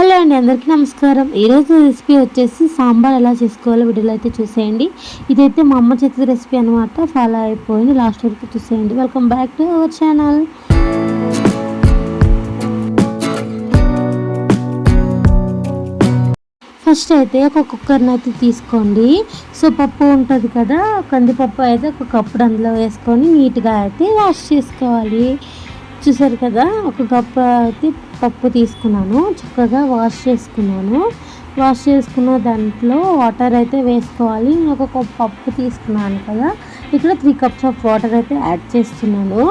Hello అండి అందరికీ నమస్కారం. ఈరోజు రెసిపీ వచ్చేసి సాంబార్ ఎలా చేసుకోవాలో వీడియోలో అయితే చూసేయండి. ఇదైతే మా అమ్మ చేతి రెసిపీ అనమాట ఫాలో అయిపోయింది లాస్ట్ వరకు చూసేయండి. Welcome back to our channel. First అయితే ఒక కుక్కర్ని అయితే తీసుకోండి. సో పప్పు ఉంటుంది కదా కందిపప్పు అయితే ఒక కప్పుడు అందులో వేసుకొని నీట్గా అయితే వాష్ చేసుకోవాలి. చూసారు కదా ఒక కప్పు అయితే పప్పు తీసుకున్నాను. చక్కగా వాష్ చేసుకున్నాను. వాష్ చేసుకున్న దాంట్లో వాటర్ అయితే వేసుకోవాలి. నేను ఒక కప్ పప్పు తీసుకున్నాను కదా. ఇక్కడ త్రీ కప్స్ ఆఫ్ వాటర్ అయితే యాడ్ చేస్తున్నాను.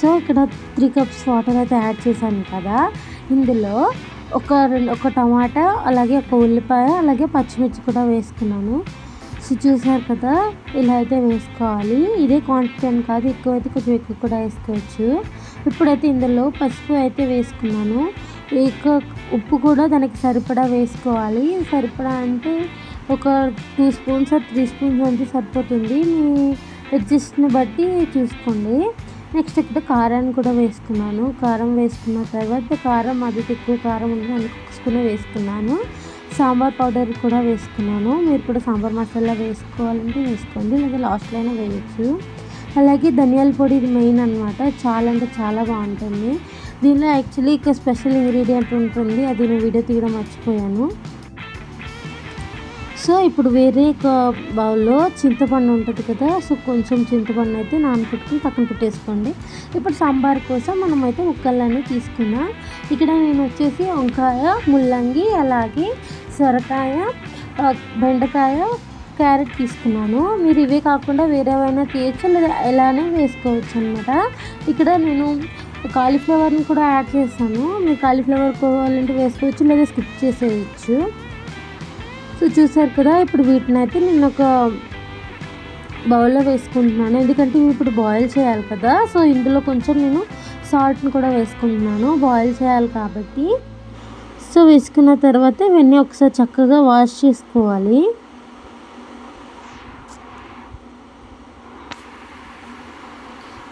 సో ఇక్కడ త్రీ కప్స్ వాటర్ అయితే యాడ్ చేశాను కదా. ఇందులో ఒక రెండు ఒక టమాటా అలాగే ఒక ఉల్లిపాయ అలాగే పచ్చిమిర్చి కూడా వేసుకున్నాను. సో చూసారు కదా ఇలా అయితే వేసుకోవాలి. ఇదే క్వాంటిటీ అని కాదు ఎక్కువ అయితే కొంచెం ఎక్కువ కూడా వేసుకోవచ్చు. ఇప్పుడైతే ఇందులో పసుపు అయితే వేసుకున్నాను. ఎక్కువ ఉప్పు కూడా దానికి సరిపడా వేసుకోవాలి. సరిపడా అంటే ఒక టూ స్పూన్స్ త్రీ స్పూన్స్ అంటే సరిపోతుంది. మీ అడ్జస్ట్ని బట్టి చూసుకోండి. నెక్స్ట్ ఇక్కడ కారాన్ని కూడా వేసుకున్నాను కారం వేసుకున్న తర్వాత కారం అది ఎక్కువ కారం ఉంది అందుకు వేసుకున్నాను. సాంబార్ పౌడర్ కూడా వేసుకున్నాను. మీరు కూడా సాంబార్ మసాలా వేసుకోవాలంటే వేసుకోండి లేదా లాస్ట్లో అయినా వేయచ్చు. అలాగే ధనియాల పొడి ఇది మెయిన్ అనమాట చాలా అంటే చాలా బాగుంటుంది. దీనిలో యాక్చువల్లీ ఇక స్పెషల్ ఇంగ్రీడియంట్ ఉంటుంది. అది నేను వీడియో తీయడం మర్చిపోయాను. సో ఇప్పుడు వేరే ఒక బౌల్లో చింతపండు ఉంటుంది కదా సో కొంచెం చింతపండు అయితే నానపెట్టుకుని పక్కన పెట్టేసుకోండి. ఇప్పుడు సాంబార్ కోసం మనం అయితే ముక్కలన్నీ తీసుకున్నాం. ఇక్కడ నేను వచ్చేసి వంకాయ ముల్లంగి అలాగే సొరకాయ బెండకాయ క్యారెట్ తీసుకున్నాను. మీరు ఇవే కాకుండా వేరేవైనా తీయచ్చు లేదా ఎలానే వేసుకోవచ్చు అనమాట ఇక్కడ నేను కాలీఫ్లవర్ని కూడా యాడ్ చేస్తాను. మీరు కాలీఫ్లవర్ కావాలంటే వేసుకోవచ్చు లేదా స్కిప్ చేసేయచ్చు. సో చూసారు కదా ఇప్పుడు వీటిని అయితే నేను ఒక బౌల్లో వేసుకుంటున్నాను. ఎందుకంటే ఇవి ఇప్పుడు బాయిల్ చేయాలి కదా సో ఇందులో కొంచెం నేను సాల్ట్ని కూడా వేసుకుంటున్నాను. బాయిల్ చేయాలి కాబట్టి. సో వేసుకున్న తర్వాత ఇవన్నీ ఒకసారి చక్కగా వాష్ చేసుకోవాలి.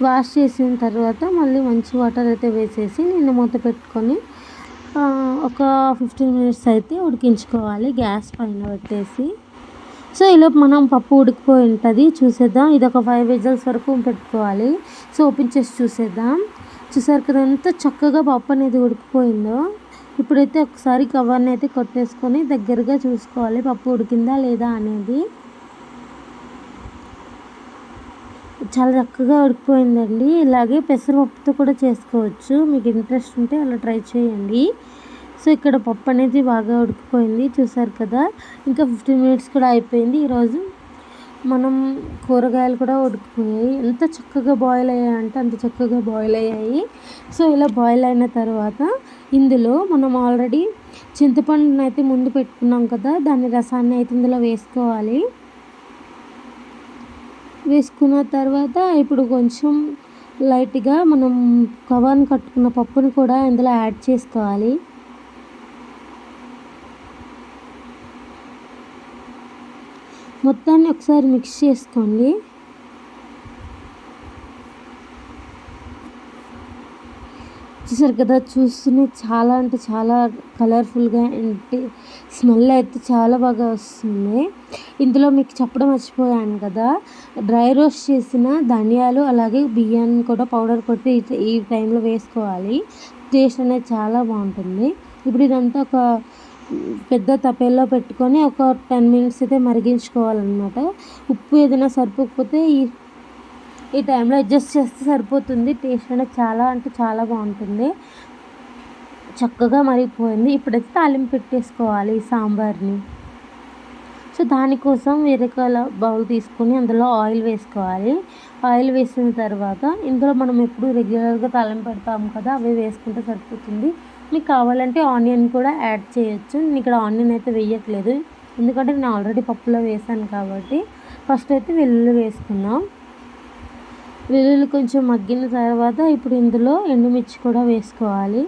వాష్ చేసిన తర్వాత మళ్ళీ మంచి వాటర్ అయితే వేసేసి నేను మూత పెట్టుకొని ఒక ఫిఫ్టీన్ మినిట్స్ అయితే ఉడికించుకోవాలి. గ్యాస్ పైన పెట్టేసి. సో ఈలోపు మనం పప్పు ఉడికిపోయి ఉంటుంది. చూసేద్దాం. ఇది ఒక ఫైవ్ విజల్స్ వరకు పెట్టుకోవాలి. సో ఓపెన్ చేసి చూసేద్దాం. చూసారు కదా ఎంత చక్కగా పప్పు అనేది ఉడికిపోయిందో. ఇప్పుడైతే ఒకసారి కవర్ని అయితే కొట్టేసుకొని దగ్గరగా చూసుకోవాలి. పప్పు ఉడికిందా లేదా అనేది. చాలా చక్కగా ఉడికిపోయిందండి. ఇలాగే పెసరపప్పుతో కూడా చేసుకోవచ్చు. మీకు ఇంట్రెస్ట్ ఉంటే అలా ట్రై చేయండి. సో ఇక్కడ పప్పు అనేది బాగా ఉడికిపోయింది చూసారు కదా? ఇంకా ఫిఫ్టీన్ మినిట్స్ కూడా అయిపోయింది. ఈరోజు మనం కూరగాయలు కూడా ఉడికిపోయాయి. ఎంత చక్కగా బాయిల్ అయ్యాయంటే అంత చక్కగా బాయిల్ అయ్యాయి. సో ఇలా బాయిల్ అయిన తర్వాత ఇందులో మనం ఆల్రెడీ చింతపండుని అయితే ముందు పెట్టుకున్నాం కదా దాని రసాన్ని అయితే ఇందులో వేసుకోవాలి. వేసుకున్న తర్వాత ఇప్పుడు కొంచెం లైట్గా మనం కవర్ని కట్టుకున్న పప్పుని కూడా ఇందులో యాడ్ చేసుకోవాలి. మొత్తాన్ని ఒకసారి మిక్స్ చేసుకోండి. చూసారు కదా చూస్తూనే చాలా అంటే చాలా కలర్ఫుల్గా అంటే స్మెల్ అయితే చాలా బాగా వస్తుంది. ఇందులో మీకు చెప్పడం మర్చిపోయాను కదా డ్రై రోస్ట్ చేసిన ధనియాలు అలాగే బియ్యాన్ని కూడా పౌడర్ కొట్టి ఈ టైంలో వేసుకోవాలి. టేస్ట్ అనేది చాలా బాగుంటుంది. ఇప్పుడు ఇదంతా ఒక పెద్ద తపేల్లో పెట్టుకొని ఒక టెన్ మినిట్స్ అయితే మరిగించుకోవాలన్నమాట. ఉప్పు ఏదైనా సరిపోకపోతే ఈ ఈ టైంలో అడ్జస్ట్ చేస్తే సరిపోతుంది. టేస్ట్ అనేది చాలా అంటే చాలా బాగుంటుంది. చక్కగా మరిగిపోయింది. ఇప్పుడైతే తాలింపు పెట్టేసుకోవాలి ఈ సాంబార్ని. సో దానికోసం వేరేకాల బౌల్ తీసుకొని అందులో ఆయిల్ వేసుకోవాలి. ఆయిల్ వేసిన తర్వాత ఇందులో మనం ఎప్పుడు రెగ్యులర్గా తాలింపు పెడతాం కదా అవి వేసుకుంటే సరిపోతుంది. మీకు కావాలంటే ఆనియన్ కూడా యాడ్ చేయొచ్చు. నేను ఇక్కడ ఆనియన్ అయితే వేయట్లేదు. ఎందుకంటే నేను ఆల్రెడీ పప్పులో వేసాను కాబట్టి. ఫస్ట్ అయితే వెల్లుల్లి వేసుకుందాం. వెల్లుల్లి కొంచెం మగ్గిన తర్వాత ఇప్పుడు ఇందులో ఎండుమిర్చి కూడా వేసుకోవాలి.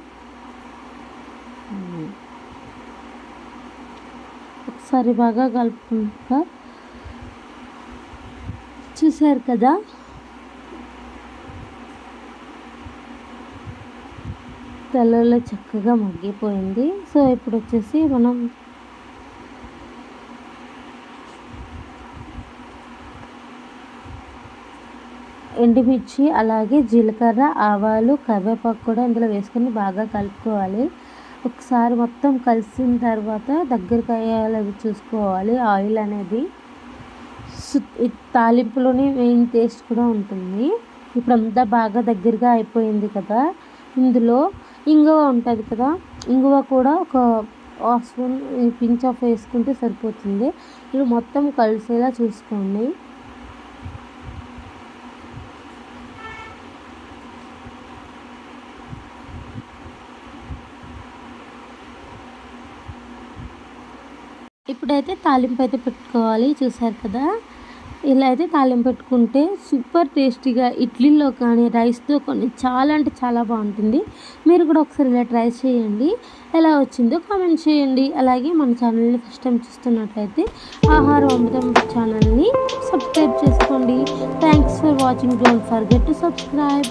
ఒకసారి బాగా కలుపుకుంటా చూసారు కదా? తెల్లలో చక్కగా మగ్గిపోయింది. సో ఇప్పుడు వచ్చేసి మనం ఎండుమిర్చి అలాగే జీలకర్ర ఆవాలు కరివేపాకు కూడా ఇందులో వేసుకొని బాగా కలుపుకోవాలి. ఒకసారి మొత్తం కలిసిన తర్వాత దగ్గరికి అయ్యేలాగా చూసుకోవాలి. ఆయిల్ అనేది తాలింపులోనే మెయిన్ టేస్ట్ కూడా ఉంటుంది. ఇప్పుడు అంతా బాగా దగ్గరగా అయిపోయింది కదా. ఇందులో ఇంగువ ఉంటుంది కదా ఇంగువ కూడా ఒక హాఫ్ స్పూన్ పించ్ ఆఫ్ వేసుకుంటే సరిపోతుంది. ఇది మొత్తం కలిసేలా చూసుకోండి. ఇప్పుడైతే తాలింపు అయితే పెట్టుకోవాలి చూసారు కదా? ఇలా అయితే తాలింపు పెట్టుకుంటే సూపర్ టేస్టీగా ఇడ్లీలో కానీ రైస్తో కానీ చాలా అంటే చాలా బాగుంటుంది. మీరు కూడా ఒకసారి ఇలా ట్రై చేయండి. ఎలా వచ్చిందో కామెంట్ చేయండి. అలాగే మన ఛానల్ని ఫస్ట్ టైం చూస్తున్నట్లయితే ఆహార అమృతం ఛానల్ని సబ్స్క్రైబ్ చేసుకోండి. Thanks for watching don't forget to subscribe